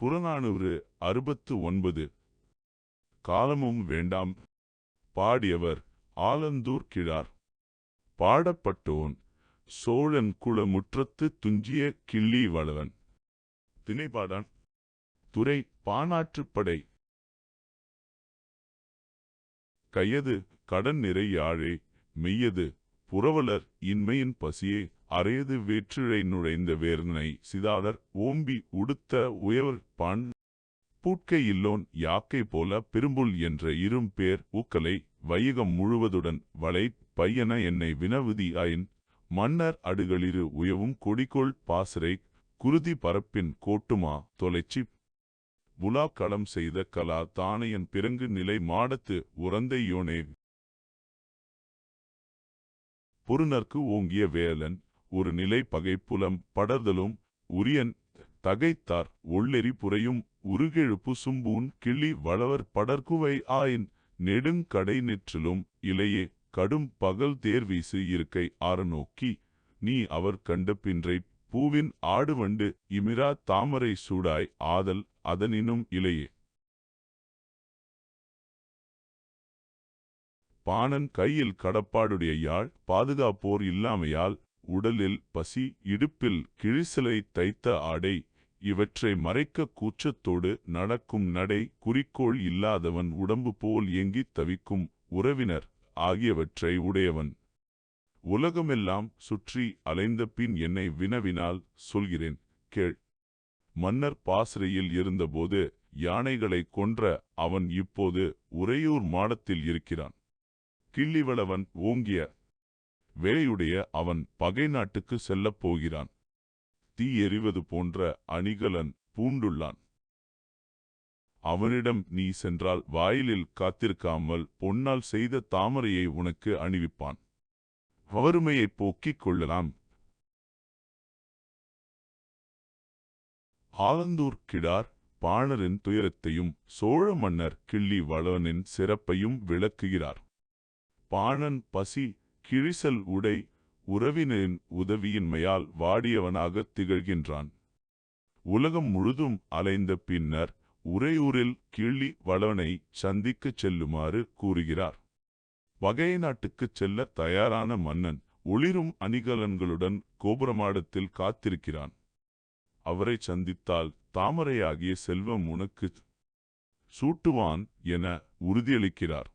புறநானூறு அறுபத்து ஒன்பது காலமும் வேண்டாம். பாடியவர் ஆலந்தூர் கிழார். பாடப்பட்டோன் சோழன் குளமுற்றத்து துஞ்சிய கிள்ளி வளவன். திணைப்பாடான் துறை பானாற்றுப்படை கையது கடன் நிறை யாழே மெய்யது புரவலர் இன்மையின் பசியே. அரையது வேற்றிழை நுழைந்த வேர்னை சிதாடர் ஓம்பி உடுத்த உயவர் பண் பூட்கை இல்லோன் யாக்கை போல பெரும்புல் என்ற இரும் பேர் ஊக்கலை வையகம் முழுவதுடன் வளை பையன என்னை வினவுதி ஆயின் மன்னர் அடுகளிரு உயவும் கொடிக்கோள் பாசறை குருதி பரப்பின் கோட்டுமா தொலைச்சி புலாக்களம் செய்த கலா தானையன் பிறங்கு நிலை மாடத்து உறந்தையோனே பொருநர்க்கு ஓங்கிய வேலன் ஒரு நிலை பகைப்புலம் படர்தலும் உரியன் தகைத்தார். உள்ளெறி புறையும் உருகெழுப்பு சும்பூன் கிளி வளவர் படர்குவை ஆயின் நெடுங்கடை நெற்றிலும் இலையே கடும் பகல் தேர்வீசு இருக்கை ஆற நோக்கி நீ அவர் கண்ட பின்றை பூவின் ஆடுவண்டு இமிரா தாமரை சூடாய் ஆதல் அதனினும் இலையே. பாணன் கையில் கடப்பாடுடைய யாழ் பாதுகாப்போர் இல்லாமையால் உடலில் பசி இடுப்பில் கிழிசலை தைத்த ஆடை இவற்றை மறைக்க கூச்சத்தோடு நடக்கும் நடை குறிக்கோள் இல்லாதவன் உடம்பு போல் ஏங்கித் தவிக்கும் உறவினர் ஆகியவற்றை உடையவன். உலகமெல்லாம் சுற்றி அலைந்த பின் என்னை வினவினால் சொல்கிறேன் கேள். மன்னர் பாசறையில் இருந்தபோது யானைகளை கொன்ற அவன் இப்போது உறையூர் மாடத்தில் இருக்கிறான். கிள்ளிவளவன் ஓங்கிய வேலையுடைய அவன் பகை நாட்டுக்கு செல்லப் போகிறான். தீ எறிவது போன்ற அணிகலன் பூண்டுள்ளான். அவனிடம் நீ சென்றால் வாயிலில் காத்திருக்காமல் பொன்னால் செய்த தாமரையை உனக்கு அணிவிப்பான். வறுமையைப் போக்கிக் கொள்ளலாம். ஆலந்தூர் கிடார் பாணரின் துயரத்தையும் சோழ மன்னர் கிள்ளி வளவனின் சிறப்பையும் விளக்குகிறார். பாணன் பசி கிழிசல் உடை உறவினரின் உதவியின்மையால் வாடியவனாகத் திகழ்கின்றான். உலகம் முழுதும் அலைந்த பின்னர் உறையூரில் கிள்ளி வளவனை சந்திக்கச் செல்லுமாறு கூறுகிறார். வகை நாட்டுக்குச் செல்ல தயாரான மன்னன் ஒளிரும் அணிகலன்களுடன் கோபுரமாடத்தில் காத்திருக்கிறான். அவரை சந்தித்தால் தாமரையாகிய செல்வம் உனக்கு சூட்டுவான் என உறுதியளிக்கிறார்.